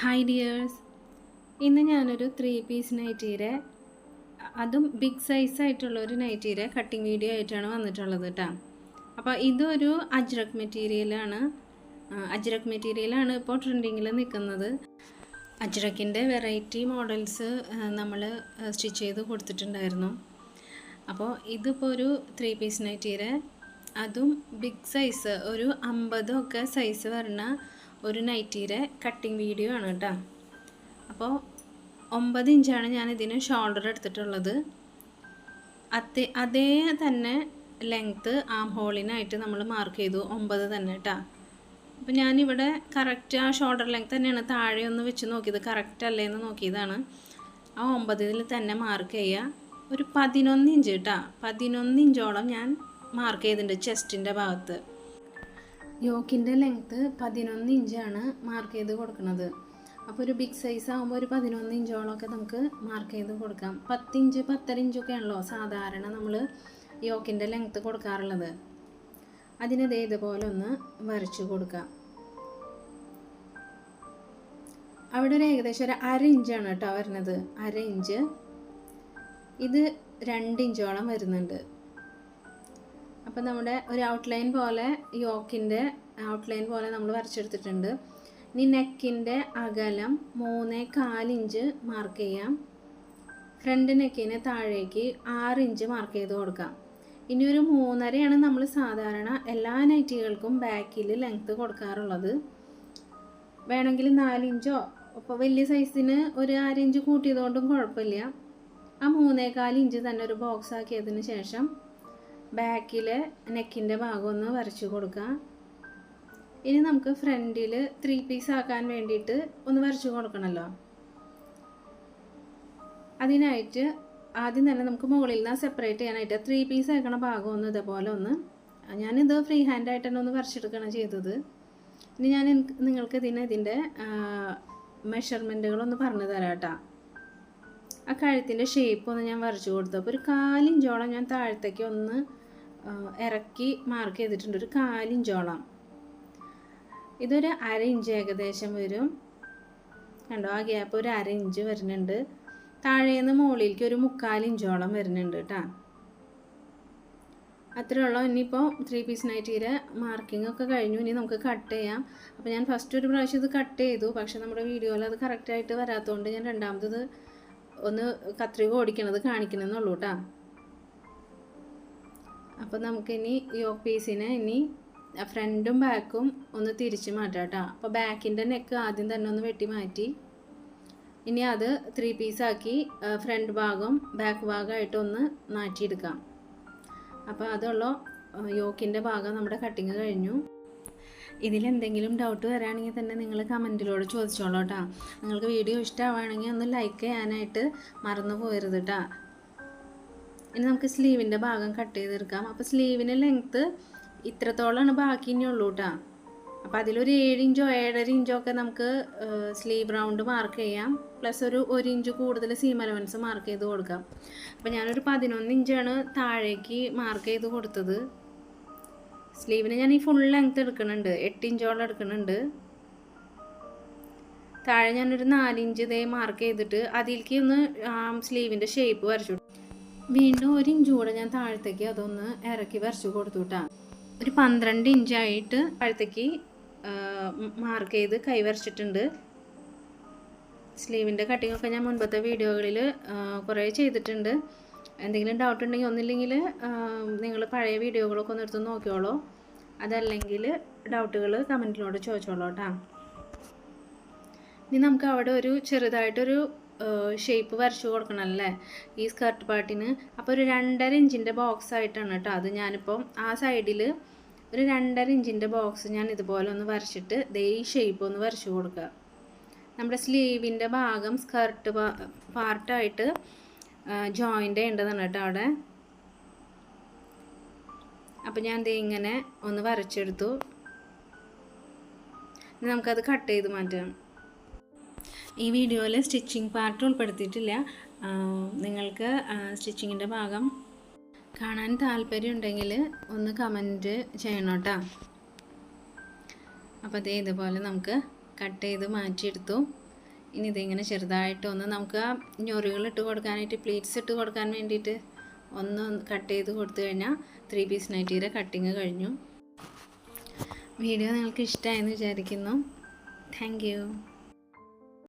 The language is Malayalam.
ഹായ് ഡിയേഴ്സ് ഇന്ന് ഞാനൊരു ത്രീ പീസ് നൈറ്റീരെ അതും ബിഗ് സൈസ് ആയിട്ടുള്ള ഒരു നൈറ്റീരെ കട്ടിങ് വീഡിയോ ആയിട്ടാണ് വന്നിട്ടുള്ളത് കേട്ടോ അപ്പോൾ ഇതൊരു അജ്രക് മെറ്റീരിയലാണ് അജ്രക് മെറ്റീരിയലാണ് ഇപ്പോൾ ട്രെൻഡിങ്ങിൽ നിൽക്കുന്നത് അജ്രക്കിന്റെ വെറൈറ്റി മോഡൽസ് നമ്മൾ സ്റ്റിച്ച് ചെയ്ത് കൊടുത്തിട്ടുണ്ടായിരുന്നു. അപ്പോൾ ഇതിപ്പോൾ ഒരു ത്രീ പീസ് നൈറ്റീരെ അതും ബിഗ് സൈസ് ഒരു അമ്പതൊക്കെ സൈസ് വരുന്ന ഒരു നൈറ്റീരെ കട്ടിങ് വീഡിയോ ആണ് കേട്ടോ. അപ്പോൾ ഒമ്പത് ഇഞ്ചാണ് ഞാൻ ഇതിന് ഷോൾഡർ എടുത്തിട്ടുള്ളത്. അതേ അതേ തന്നെ ലെങ്ത്ത് ആം ഹോളിനായിട്ട് നമ്മൾ മാർക്ക് ചെയ്തു. ഒമ്പത് തന്നെ കേട്ടോ. അപ്പോൾ ഞാനിവിടെ കറക്റ്റ് ആ ഷോൾഡർ ലെങ്ത് തന്നെയാണ്. താഴെ ഒന്ന് വെച്ച് നോക്കിയത് കറക്റ്റ് അല്ലേ എന്ന് നോക്കിയതാണ്. ആ ഒമ്പതിൽ തന്നെ മാർക്ക് ചെയ്യുക. ഒരു പതിനൊന്ന് ഇഞ്ച് കേട്ടോ. പതിനൊന്ന് ഇഞ്ചോളം ഞാൻ മാർക്ക് ചെയ്തിട്ടുണ്ട് ചെസ്റ്റിന്റെ ഭാഗത്ത്. യോക്കിന്റെ ലെങ്ത്ത് പതിനൊന്ന് ഇഞ്ചാണ് മാർക്ക് ചെയ്ത് കൊടുക്കുന്നത്. അപ്പോൾ ഒരു ബിഗ് സൈസ് ആകുമ്പോൾ ഒരു പതിനൊന്ന് ഇഞ്ചോളമൊക്കെ നമുക്ക് മാർക്ക് ചെയ്ത് കൊടുക്കാം. പത്തിഞ്ച് പത്തര ഇഞ്ചൊക്കെ ആണല്ലോ സാധാരണ നമ്മൾ യോക്കിന്റെ ലെങ്ത്ത് കൊടുക്കാറുള്ളത്. അതിനത് ഇതുപോലെ ഒന്ന് വരച്ചു കൊടുക്കാം. അവിടെ ഒരു ഏകദേശം ഒരു അര ഇഞ്ചാണ് കേട്ടോ വരുന്നത്. അര ഇഞ്ച് ഇത് രണ്ട് ഇഞ്ചോളം വരുന്നുണ്ട്. അപ്പോൾ നമ്മുടെ ഒരു ഔട്ട്ലൈൻ പോലെ യോക്കിന്റെ ഔട്ട്ലൈൻ പോലെ നമ്മൾ വരച്ചെടുത്തിട്ടുണ്ട്. ഇനി നെക്കിന്റെ അകലം മൂന്നേ കാലിഞ്ച് മാർക്ക് ചെയ്യാം. ഫ്രണ്ട് നെക്കിന് താഴേക്ക് ആറ് ഇഞ്ച് മാർക്ക് ചെയ്ത് കൊടുക്കാം. ഇനി ഒരു മൂന്നരയാണ് നമ്മൾ സാധാരണ എല്ലാ നൈറ്റികൾക്കും ബാക്കിൽ ലെങ്ത്ത് കൊടുക്കാറുള്ളത്. വേണമെങ്കിൽ നാലിഞ്ചോ ഇപ്പോൾ വലിയ സൈസിന് ഒരു അരയിഞ്ച് കൂട്ടിയതുകൊണ്ടും കുഴപ്പമില്ല. ആ മൂന്നേകാൽ ഇഞ്ച് തന്നെ ഒരു ബോക്സ് ആക്കിയതിന് ശേഷം ബാക്കിലെ നെക്കിന്റെ ഭാഗം ഒന്ന് വരച്ചു കൊടുക്കാം. ഇനി നമുക്ക് ഫ്രണ്ടിൽ ത്രീ പീസ് ആക്കാൻ വേണ്ടിയിട്ട് ഒന്ന് വരച്ചു കൊടുക്കണമല്ലോ അതിനായിട്ട് ആദ്യം തന്നെ നമുക്ക് മുകളിൽ നിന്ന് സെപ്പറേറ്റ് ചെയ്യാനായിട്ട് ത്രീ പീസ് ആക്കണ ഭാഗം ഒന്ന് ഇതേപോലെ ഒന്ന് ഞാനിത് ഫ്രീ ഹാൻഡായിട്ട് തന്നെ ഒന്ന് വരച്ചെടുക്കുകയാണ് ചെയ്തത്. ഇനി ഞാൻ നിങ്ങൾക്ക് ഇതിന് ഇതിന്റെ മെഷർമെന്റുകളൊന്ന് പറഞ്ഞു തരാം കേട്ടോ. ആ കഴുത്തിന്റെ ഷേപ്പ് ഒന്ന് ഞാൻ വരച്ചു കൊടുത്തു. അപ്പോൾ ഒരു കാലിഞ്ചോളം ഞാൻ താഴത്തേക്ക് ഒന്ന് ഇറക്കി മാർക്ക് ചെയ്തിട്ടുണ്ട്. ഒരു കാലിഞ്ചോളം ഇതൊരു അര ഇഞ്ച് ഏകദേശം വരും. കണ്ടോ? ആ ഗ്യാപ്പ് ഒരു അര ഇഞ്ച് വരുന്നുണ്ട്. താഴേന്ന് മുകളിലേക്ക് ഒരു മുക്കാൽ ഇഞ്ചോളം വരുന്നുണ്ട് കേട്ടോ അത്രേ ഉള്ളൂ. ഇനിയിപ്പോൾ ത്രീ പീസ് നൈറ്റിയുടെ മാർക്കിംഗ് ഒക്കെ കഴിഞ്ഞു. ഇനി നമുക്ക് കട്ട് ചെയ്യാം. അപ്പോൾ ഞാൻ ഫസ്റ്റ് ഒരു പ്രാവശ്യം ഇത് കട്ട് ചെയ്തു. പക്ഷേ നമ്മുടെ വീഡിയോയിൽ അത് കറക്റ്റായിട്ട് വരാത്തതുകൊണ്ട് ഞാൻ രണ്ടാമത്തത് ഒന്ന് കത്രിക ഓടിക്കണത് കാണിക്കണമെന്നുള്ളൂ കേട്ടോ അപ്പോൾ നമുക്കിനി യോക്ക് പീസിനെ ഇനി ഫ്രണ്ടും ബാക്കും ഒന്ന് തിരിച്ച് മാറ്റാം കേട്ടോ. അപ്പോൾ ബാക്കിന്റെ നെക്ക് ആദ്യം തന്നെ ഒന്ന് വെട്ടി മാറ്റി. ഇനി അത് ത്രീ പീസാക്കി ഫ്രണ്ട് ഭാഗം ബാക്ക് ഭാഗമായിട്ട് ഒന്ന് മാറ്റിയെടുക്കാം. അപ്പോൾ അതുള്ള യോക്കിന്റെ ഭാഗം നമ്മുടെ കട്ടിങ് കഴിഞ്ഞു. ഇതിലെന്തെങ്കിലും ഡൗട്ട് വരാണെങ്കിൽ തന്നെ നിങ്ങൾ കമന്റിലൂടെ ചോദിച്ചോളൂ കേട്ടോ. നിങ്ങൾക്ക് വീഡിയോ ഇഷ്ടമാവുകയാണെങ്കിൽ ഒന്ന് ലൈക്ക് ചെയ്യാനായിട്ട് മറന്നു പോകരുത് കേട്ടോ. ഇനി നമുക്ക് സ്ലീവിന്റെ ഭാഗം കട്ട് ചെയ്തെടുക്കാം അപ്പോൾ സ്ലീവിന്റെ ലെങ്ത്ത് ഇത്രത്തോളമാണ് ബാക്കി ഇനി ഉള്ളൂ കേട്ടോ അപ്പോൾ അതിലൊരു ഏഴ് ഇഞ്ചോ ഏഴര ഇഞ്ചോ ഒക്കെ നമുക്ക് സ്ലീവ് റൗണ്ട് മാർക്ക് ചെയ്യാം. പ്ലസ് ഒരു ഒരു ഇഞ്ച് കൂടുതൽ സീം അലവൻസ് മാർക്ക് ചെയ്ത് കൊടുക്കാം. അപ്പോൾ ഞാനൊരു പതിനൊന്ന് ഇഞ്ചാണ് താഴേക്ക് മാർക്ക് ചെയ്ത് കൊടുത്തത്. സ്ലീവിന് ഞാൻ ഈ ഫുൾ ലെങ്ത് എടുക്കുന്നുണ്ട്. എട്ട് ഇഞ്ചോളം എടുക്കുന്നുണ്ട്. താഴെ ഞാനൊരു നാലിഞ്ച് ഇതേ മാർക്ക് ചെയ്തിട്ട് അതിലേക്ക് ഒന്ന് സ്ലീവിന്റെ ഷേപ്പ് വരച്ചു വീണ്ടും ഒരു ഇഞ്ച് കൂടെ ഞാൻ താഴത്തേക്ക് അതൊന്ന് ഇറക്കി വരച്ച് കൊടുത്തു ഒരു പന്ത്രണ്ട് ഇഞ്ചായിട്ട് താഴത്തേക്ക് മാർക്ക് ചെയ്ത് കൈ വരച്ചിട്ടുണ്ട്. സ്ലീവിന്റെ കട്ടിങ്ങൊക്കെ ഞാൻ മുൻപത്തെ വീഡിയോകളിൽ കുറേ ചെയ്തിട്ടുണ്ട്. എന്തെങ്കിലും ഡൗട്ട് ഉണ്ടെങ്കിൽ ഒന്നില്ലെങ്കിൽ നിങ്ങൾ പഴയ വീഡിയോകളൊക്കെ ഒന്ന് എടുത്ത് നോക്കിയോളൂ അതല്ലെങ്കിൽ ഡൗട്ടുകൾ കമന്റിലൂടെ ചോദിച്ചോളൂ കേട്ടോ ഇനി നമുക്ക് അവിടെ ഒരു ചെറുതായിട്ടൊരു ഷേപ്പ് വരച്ചു കൊടുക്കണം അല്ലേ ഈ സ്കർട്ട് പാർട്ടിന് അപ്പോൾ ഒരു രണ്ടര ഇഞ്ചിന്റെ ബോക്സ് ആയിട്ടാണ് കേട്ടോ അത് ഞാനിപ്പം ആ സൈഡിൽ ഒരു രണ്ടര ഇഞ്ചിന്റെ ബോക്സ് ഞാൻ ഇതുപോലെ ഒന്ന് വരച്ചിട്ട് ദേ ഈ ഷേപ്പ് ഒന്ന് വരച്ചു കൊടുക്കുക. നമ്മുടെ സ്ലീവിന്റെ ഭാഗം സ്കർട്ട് പാർട്ടായിട്ട് ജോയിന്റ് ചെയ്യേണ്ടതാണ് കേട്ടോ അവിടെ. അപ്പോൾ ഞാൻ ദേ ഇങ്ങനെ ഒന്ന് വരച്ചെടുത്തു. നമുക്കത് കട്ട് ചെയ്ത് മാറ്റാം. ഈ വീഡിയോയിൽ സ്റ്റിച്ചിങ് പാർട്ട് ഉൾപ്പെടുത്തിയിട്ടില്ല. നിങ്ങൾക്ക് സ്റ്റിച്ചിങ്ങിന്റെ ഭാഗം കാണാൻ താല്പര്യമുണ്ടെങ്കിൽ ഒന്ന് കമന്റ് ചെയ്യണം കേട്ടോ. അപ്പോൾ അതേ ഇതുപോലെ നമുക്ക് കട്ട് ചെയ്ത് മാറ്റിയെടുത്തു. ഇനി ഇതിങ്ങനെ ചെറുതായിട്ടൊന്ന് നമുക്ക് ആ ഞൊറികൾ ഇട്ട് കൊടുക്കാനായിട്ട് പ്ലീറ്റ്സ് ഇട്ട് കൊടുക്കാൻ വേണ്ടിയിട്ട് ഒന്ന് കട്ട് ചെയ്ത് കൊടുത്തു കഴിഞ്ഞാൽ ത്രീ പീസ് നൈറ്റിയുടെ കട്ടിങ് കഴിഞ്ഞു. വീഡിയോ നിങ്ങൾക്ക് ഇഷ്ടമായെന്ന് വിചാരിക്കുന്നു. താങ്ക്